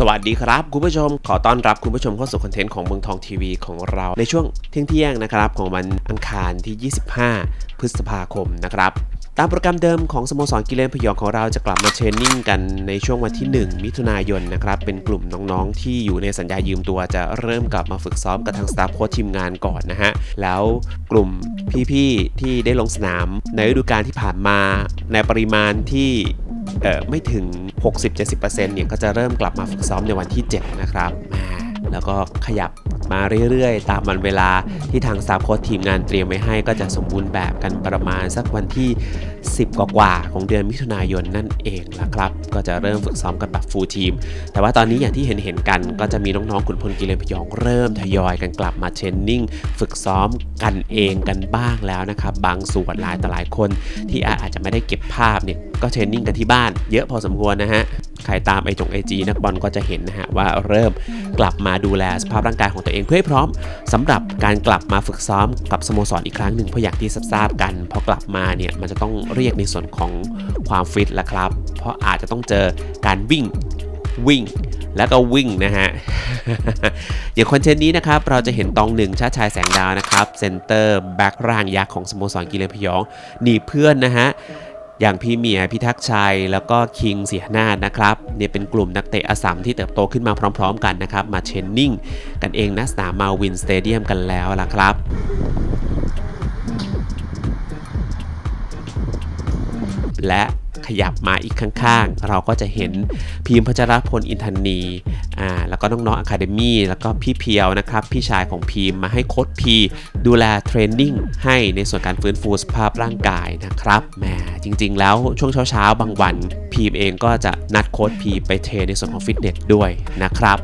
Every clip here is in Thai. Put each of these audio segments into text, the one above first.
สวัสดีครับ คุณผู้ชมขอต้อนรับคุณผู้ชมเข้าสู่คอนเทนต์ของเมืองทองทีวีของเราในช่วงเที่ยงเที่ยงๆนะครับ ของวันอังคารที่ 25 พฤษภาคมนะครับ ตามโปรแกรมเดิมของสโมสรกิเลนพยองของเราจะกลับมาเทรนนิ่งกันในช่วงวันที่ 1 มิถุนายนนะครับ เป็นกลุ่มน้องๆ ที่อยู่ในสัญญายืมตัวจะเริ่มกลับมาฝึกซ้อมกับทางสตาฟโค้ชทีมงานก่อนนะฮะ แล้วกลุ่มพี่ๆ ที่ได้ลงสนามในฤดูกาลที่ผ่านมาในปริมาณที่ไม่ถึง 60-70%เนี่ยก็จะเริ่มกลับมาฝึกซ้อมในวันที่ 7 นะครับอ่าแล้วก็ขยับ มาเรื่อยๆ ตามวันเวลาที่ทางสตาฟโค้ชทีมงานเตรียมไว้ให้ก็จะสมบูรณ์แบบกันประมาณสักวันที่ 10 กว่าๆของเดือนมิถุนายนนั่นเองนะครับ ก็จะเริ่มฝึกซ้อมกันแบบฟูลทีม แต่ว่าตอนนี้อย่างที่เห็นเห็นๆกัน ก็จะมีน้องๆขุนพลกิเลนพยองเริ่มทยอยกันกลับมาเทรนนิ่งฝึกซ้อมกันเองกันบ้างแล้วนะครับ บางส่วนหลายต่อหลายคนที่อาจจะไม่ได้เก็บภาพเนี่ย ก็เทรนนิ่งกันที่บ้านเยอะพอสมควรนะฮะ ใครตามไอจงไอจีนักบอลก็จะเห็นนะฮะว่าเริ่มกลับมาดูแลสภาพร่างกายของตัวเองเพื่อให้พร้อมสำหรับการกลับมาฝึกซ้อมกับสโมสรอีกครั้งหนึ่งเพราะอย่างที่ทราบกันพอกลับมาเนี่ยมันจะต้องเรียกในส่วนของความฟิตละครับ เพราะอาจจะต้องเจอการวิ่งวิ่งแล้วก็วิ่งนะฮะ อย่างคอนเทนต์นี้นะครับ เราจะเห็นตองหนึ่งชาชายแสงดาวนะครับ เซนเตอร์แบ็กร่างยักษ์ของสโมสรกีฬาพยอง หนีเพื่อนนะฮะ อย่างพี่เมียพิทักษ์ชัย แล้วก็คิงเสียหน้านะครับเนี่ยเป็นกลุ่มนักเตะอสัมที่เติบโตขึ้นมาพร้อม ๆ กันนะครับ มาเชนนิ่งกันเองนะสนามมาวินสเตเดียมกันแล้วล่ะครับและ ขยับมาอีกข้างๆ เราก็จะเห็นพีมพัชรพลอินทนีอ่าแล้วก็น้องๆอะคาเดมี่แล้วก็พี่เพียวนะครับ พี่ชายของพีมมาให้โค้ชพีดูแลเทรนนิ่งให้ในส่วนการฟื้นฟูสภาพร่างกายนะครับแหมจริงๆ แล้วช่วงเช้าๆ บางวันพีมเองก็จะนัดโค้ชพีไปเทรนในส่วนของฟิตเนสด้วยนะครับ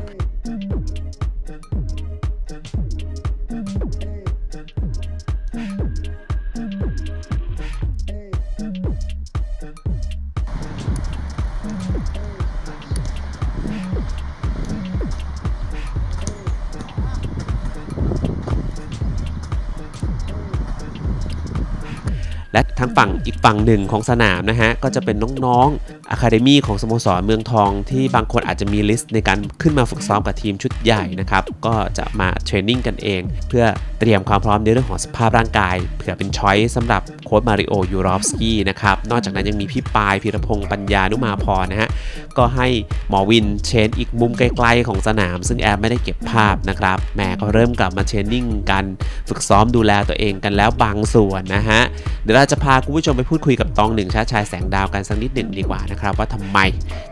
และทางฝั่งอีกฝั่งหนึ่งของสนามนะฮะก็จะเป็นน้องๆ อะคาเดมีของสโมสรเมืองทองที่บางคนอาจจะมีลิสต์ในการขึ้นมาฝึกซ้อมกับทีมชุดใหญ่นะครับ ก็จะมาเทรนนิ่งกันเอง เพื่อเตรียมความพร้อมในเรื่องของสภาพร่างกาย เผื่อเป็นช้อยสำหรับโค้ชมาริโอยูรอฟสกี้นะครับ นอกจากนั้นยังมีพี่ปาย พีรพงศ์ปัญญานุมาพรนะฮะ ก็ให้หมอวินเชนอีกมุมไกลๆของสนาม ซึ่งแอบไม่ได้เก็บภาพนะครับแหม่ก็เริ่มกลับมาเทรนนิ่งกันฝึกซ้อมดูแลตัวเองกันแล้วบางส่วนนะฮะเดี๋ยวเราจะพาคุณผู้ชมไปพูดคุยกับตองหนึ่งชาชายแสงดาวกันสักนิดหนึ่งดีกว่านะครับว่าทำไม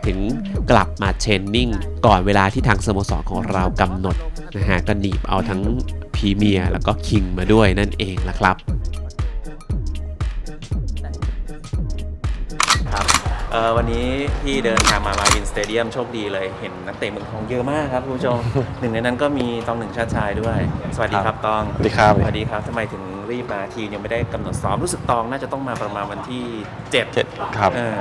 ถึงกลับมาเทรนนิ่งก่อนเวลาที่ทางสโมสรของเรากำหนดนะฮะก็หนีบเอาทั้งพรีเมียร์แล้วก็คิงมาด้วยนั่นเองละครับครับเอ่อวันนี้พี่เดินทางมามาวินสเตเดียมโชคดีเลยเห็นนักเตะเมืองทองเยอะมากครับคุณผู้ชม หนึ่งในนั้นก็มีตองหนึ่งชาติชายด้วย สวัสดีครับตองสวัสดีครับ สวัสดีครับทำไมถึงรีบมาทีมยังไม่ได้กำหนดซ้อมรู้สึกตองน่าจะต้องมาประมาณวันที่เจ็ดเจ็ดครับ เออ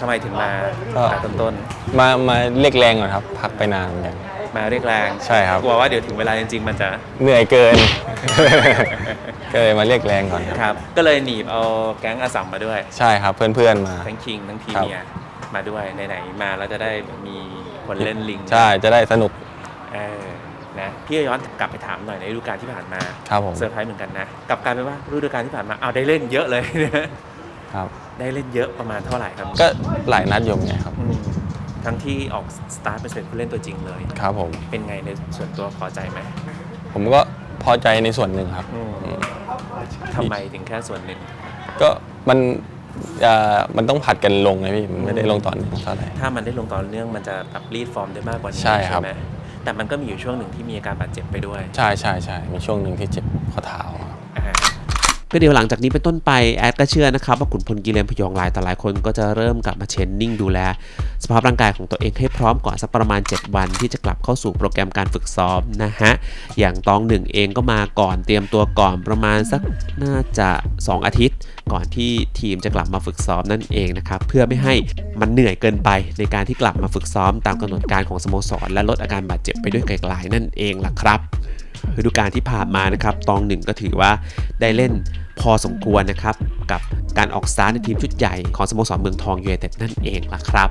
ทำไมถึงมาก็ตั้งแต่ต้นมามาเรียกแรงก่อนครับ พักไปนานเหมือนกัน ๆมาเรียกแรงใช่ครับ กลัวว่าเดี๋ยวถึงเวลาจริงๆมันจะ เหนื่อยเกิน ก็เลยมาเรียกแรงก่อนครับครับ ก็เลยหนีบเอาแก๊งอาสัมมาด้วย ใช่ครับเพื่อนๆมา ทั้งคิงทั้งพีครับ เมียมาด้วยไหนๆมาแล้วจะได้มีคนเล่นลิงใช่จะได้สนุกเออนะพี่ย้อนกลับไปถามหน่อยในฤดูกาลที่ผ่านมา ครับผม เซอร์ไพรส์เหมือนกันนะกลับกลายเป็นว่าฤดูกาลที่ผ่านมาเอาได้เล่นเยอะเลย ครับ ได้เล่นเยอะประมาณเท่าไหร่ครับก็หลายนัดอยู่ไงครับ อืมทั้งที่ออกสตาร์ทเป็นผู้เล่นตัวจริงเลย ครับผม เป็นไงในส่วนตัวพอใจไหมผมก็พอใจในส่วนหนึ่งครับ อืมอืมทำไมถึงแค่ส่วนหนึ่ง ก็มันอ่ามันต้องผัดกันลงไงพี่มันไม่ได้ลงตอนหนึ่งเท่าไหร่ ถ้ามันได้ลงต่อเนื่องมันจะแบบรีดฟอร์มได้มากกว่านี้ใช่ครับ ไหมแต่มันก็มีอยู่ช่วงหนึ่งที่มีอาการบาดเจ็บไปด้วย ใช่ใช่ใช่มีช่วงหนึ่งที่เจ็บข้อเท้าครับอ่า ก็เดี๋ยวหลังจากนี้เป็นต้นไปแอดก็เชื่อนะครับว่าขุนพลกิเลนพยองหลายแต่หลายคนก็จะเริ่มกลับมาเทรนนิ่งดูแล สภาพร่างกายของตัวเองให้พร้อมก่อนสักประมาณ 7 วันที่จะกลับเข้าสู่โปรแกรมการฝึกซ้อมนะฮะ อย่างตองหนึ่งเองก็มาก่อนเตรียมตัวก่อนประมาณสักน่าจะ 2 อาทิตย์ ก่อนที่ทีมจะกลับมาฝึกซ้อมนั่นเองนะครับเพื่อไม่ให้มันเหนื่อยเกินไปในการที่กลับมาฝึกซ้อมตามกำหนดการของสโมสรและลดอาการบาดเจ็บไปด้วยไกลๆนั่นเองล่ะครับ ฤดูกาลที่ผ่านมานะครับ ตองหนึ่งก็ถือว่าได้เล่นพอสมควรนะครับ กับการออกสตาร์ในทีมชุดใหญ่ของสโมสรเมืองทองยูเนเต็ดนั่นเองล่ะครับ